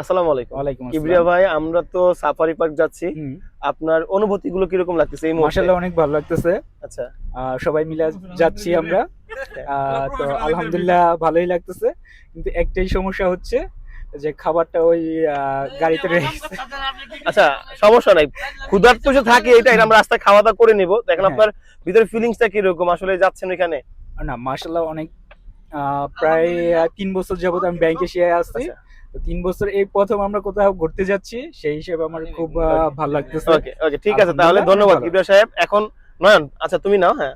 আসসালামু আলাইকুম। ওয়ালাইকুম কিবরিয়া ভাই আমরা তো সাফারি পার্ক যাচ্ছি। আপনার অনুভূতি গুলো কীরকম লাগতেছে এই মাশাআল্লাহ অনেক ভালো লাগতেছে। আচ্ছা। সবাই মিলে যাচ্ছি আমরা। তো আলহামদুলিল্লাহ ভালোই লাগতেছে। কিন্তু একটাই সমস্যা হচ্ছে যে খাবারটা ওই গাড়িতে রয়ে গেছে। আচ্ছা সমস্যা নাই। ক্ষুধার্ত যে থাকে এটা আমরা রাস্তায় খাওয়া দাওয়া করে নিব। দেখেন হ্যাঁ। আপনার ভিতরে ফিলিংসটা কীরকম? আসলে যাচ্ছেন এখানে? না মাশাআল্লাহ অনেক প্রায় তিন বছর যাবত আমি ব্যাংকে শেয়ার আসছি আচ্ছা। তো তিন বছর এই প্রথম আমরা কোথাও ঘুরতে যাচ্ছি সেই হিসেবে আমার খুব ভালো লাগতেছে। ওকে ওকে ঠিক আছে তাহলে ধন্যবাদ। কিবরিয়া সাহেব। এখন নয়ন আচ্ছা তুমি নাও হ্যাঁ।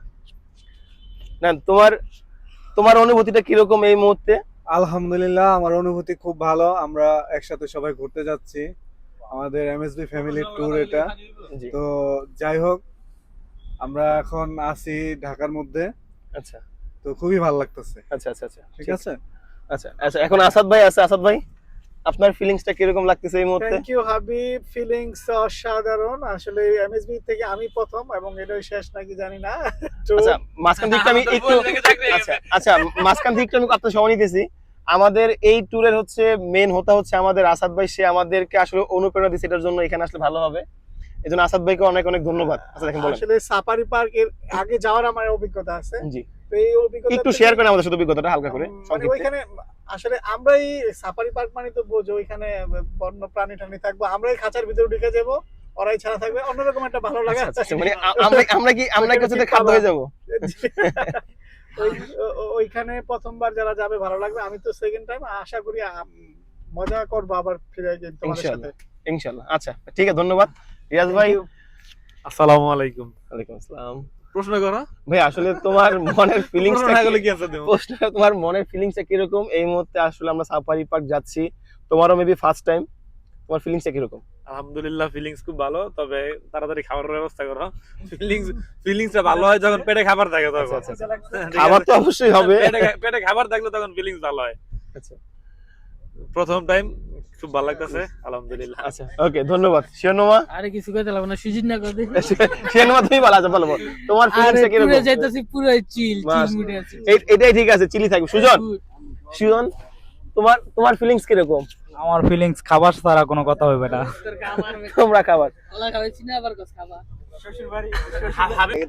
না তোমার তোমার অনুভূতিটা কীরকম এই মুহূর্তে? আলহামদুলিল্লাহ আমার অনুভূতি খুব ভালো। আমরা একসাথে সবাই ঘুরতে যাচ্ছি। আমাদের এমএসবি ফ্যামিলির ট্যুর এটা। তো যাই হোক আমরা এখন আছি ঢাকার মধ্যে। আচ্ছা। তো খুবই ভালো লাগতেছে। আচ্ছা আচ্ছা আচ্ছা ঠিক আছে। আচ্ছা আচ্ছা এখন আসাদ ভাই আছে আসাদ ভাই? আপনার ফিলিংসটা কীরকম লাগতেছে এই মুহূর্তে? থ্যাংক ইউ হাবিব ফিলিংস অসাধারণ। আসলে এমএসবি থেকে আমি প্রথম এবং এটাই শেষ নাকি জানি না। আচ্ছা মাঝখান দিকটা আমি একটু আচ্ছা আচ্ছা মাঝখান দিকটা আমি আপনার সময় নিতেছি। আমাদের এই ট্যুরের হচ্ছে মেন হতা হচ্ছে আমাদের আসাদ ভাই। সে আমাদেরকে আসলে অনুপ্রেরণা দিচ্ছে এটার জন্য এখানে আসলে ভালো হবে। এই জন্য আসাদ ভাইকে অনেক অনেক ধন্যবাদ। আচ্ছা দেখেন বলেন। আসলে সাফারি পার্কের আগে যাওয়ার আমার অভিজ্ঞতা আছে। জি। তো এই অভিজ্ঞতা একটু শেয়ার করেন আমাদের সাথে অভিজ্ঞতাটা হালকা করে। মানে ওইখানে আসলে আমরাই সাফারি পার্ক মানে তো বোঝো ওইখানে বন্য প্রাণী টানি থাকব আমরাই খাঁচার ভিতরে ঢুকে যাব ওরাই ছাড়া থাকবে অন্যরকম একটা ভালো লাগা আচ্ছা, আচ্ছা, মানে আমরা আমরা কি আমরা কি হচ্ছে খাদ্য হয়ে যাব? ওইখানে প্রথমবার যারা যাবে ভালো লাগবে আমি তো সেকেন্ড টাইম আশা করি মজা করব আবার ফিরে গিয়ে তোমাদের সাথে। ইনশাআল্লাহ ইনশাআল্লাহ আচ্ছা ঠিক আছে ধন্যবাদ। রিয়াজ ভাই। আসসালামু আলাইকুম। ওয়ালাইকুম আসসালাম। প্রশ্ন করো। ভাই আসলে তোমার মনের ফিলিংস প্রশ্ন তোমার মনের ফিলিংসটা কীরকম? এই মুহূর্তে আসলে আমরা সাফারি পার্ক যাচ্ছি। তোমারও মেবি ফার্স্ট টাইম তোমার ফিলিংসটা কীরকম? আলহামদুলিল্লাহ ফিলিংস খুব ভালো। তবে তাড়াতাড়ি খাবারের ব্যবস্থা করো। ফিলিংস ফিলিংসটা ভালো হয় যখন পেটে খাবার থাকে তখন। আচ্ছা, আচ্ছা, ঠিক খাবার তো অবশ্যই হবে। পেটে- পেটে খাবার থাকলে তখন ফিলিংস ভালো হয়। আচ্ছা। প্রথম টাইম খুব ভালো লাগতেছে আলহামদুলিল্লাহ। আচ্ছা ওকে ধন্যবাদ। আরে কিছু কইতে লাগবে না সুজিত না কই তুমি ভালো আছো ভালো তোমার আরে ফিলিংসটা কীরকম? পুরো যাইতাছি পুরো চিল চিল মুডে আছি। এটাই ঠিক আছে চিলি থাকবে। সুজন সুজন তোমার তোমার ফিলিংস কীরকম? আমার ফিলিংস খাবার ছাড়া কোনো কথা হবে না। তোমরা খাবার। খাওয়াইছি না আবার কস খাবার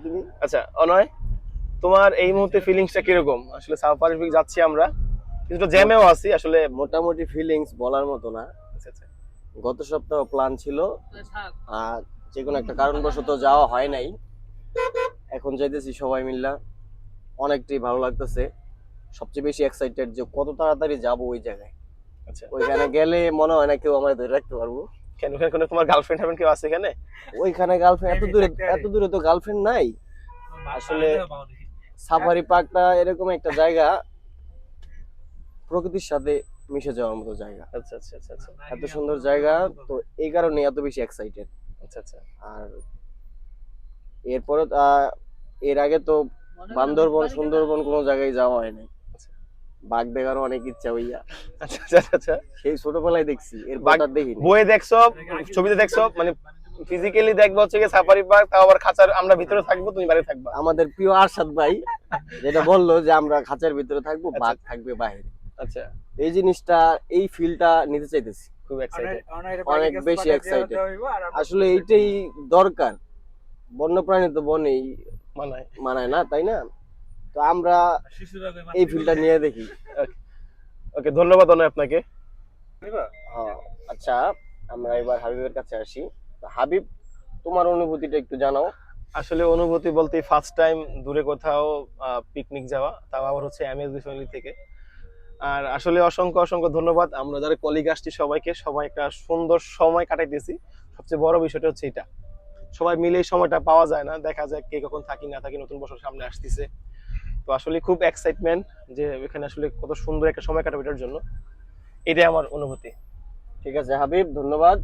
তুমি আচ্ছা অনয় তোমার এই মুহূর্তে ফিলিংসটা কীরকম? আসলে সাফারি পার্ক যাচ্ছি আমরা। কিছুটা জ্যামেও আছি আসলে মোটামুটি ফিলিংস বলার মতো না। গত সপ্তাহ প্ল্যান ছিল। আর যে কোনো একটা কারণবশত যাওয়া হয় নাই। এখন যাইতেছি সবাই মিল্লা। অনেকটাই ভালো লাগতেছে। সবচেয়ে বেশি এক্সাইটেড যে কত তাড়াতাড়ি যাব ওই জায়গায়। আচ্ছা। ওইখানে গেলে মনে হয় না কেউ আমায় ধরে রাখতে পারব। কেন? ওখানে কোনো তোমার গার্লফ্রেন্ড হারফ্রেন্ড কেউ আছে এখানে? ওইখানে গার্লফ্রেন্ড এত দূরে এত দূরে তো গার্লফ্রেন্ড নাই। আসলে সাফারি পার্কটা এরকম একটা জায়গা। প্রকৃতির সাথে মিশে যাওয়ার মতো জায়গা। আচ্ছা আচ্ছা আচ্ছা আচ্ছা। এত সুন্দর জায়গা তো এই কারণে এত বেশি এক্সাইটেড আচ্ছা আচ্ছা। আর এরপরে এর আগে তো বান্দরবন সুন্দরবন কোনো জায়গায় যাওয়া হয় নাই। বাঘ দেখারও অনেক ইচ্ছা হইয়া। আচ্ছা আচ্ছা আচ্ছা সেই ছোটবেলায় দেখছি এরপর বাঘ- আর দেখিনি। বইয়ে দেখছ ছবিতে দেখছ মানে ফিজিক্যালি দেখব হচ্ছে সাফারি পার্ক তাও আবার খাঁচার আমরা ভিতরে থাকব তুমি বাইরে থাকবা। আমাদের প্রিয় আরশাদ ভাই যেটা বলল যে আমরা খাঁচার ভিতরে থাকব আচ্ছা। বাঘ থাকবে বাইরে। আচ্ছা এই জিনিসটা এই ফিলটা নিতে চাইতেছি খুব এক্সাইটেড অনেক বেশি excited। আসলে এইটাই দরকার। বন্যপ্রাণী তো বনেই মানায় মানায় না তাই না? তো আমরা এই ফিলটা নিয়ে দেখি। ওকে ধন্যবাদ অনয় আপনাকে। হ্যাঁ আচ্ছা আমরা এবার হাবিবের কাছে আসি। হাবিব তোমার অনুভূতিটা একটু জানাও। আসলে অনুভূতি বলতে ফার্স্ট টাইম দূরে কোথাও পিকনিক যাওয়া তাও আবার হচ্ছে এমএসবি ফ্যামিলি থেকে। আর আসলে অসংখ্য অসংখ্য ধন্যবাদ। আমরা যারা কলিগ আসছি সবাইকে, সবাই একটা সুন্দর সময় কাটাইতেছি। সবচেয়ে বড় বিষয়টা হচ্ছে এটা। সবাই মিলে এই সময়টা পাওয়া যায় না। দেখা যায় কে কখন থাকি, না থাকি, নতুন বছর সামনে আসতেছে। তো আসলে খুব এক্সাইটমেন্ট যে এখানে আসলে কত সুন্দর একটা সময় কাটাবে এটার জন্য। এটাই আমার অনুভূতি। ঠিক আছে, হাবিব, ধন্যবাদ।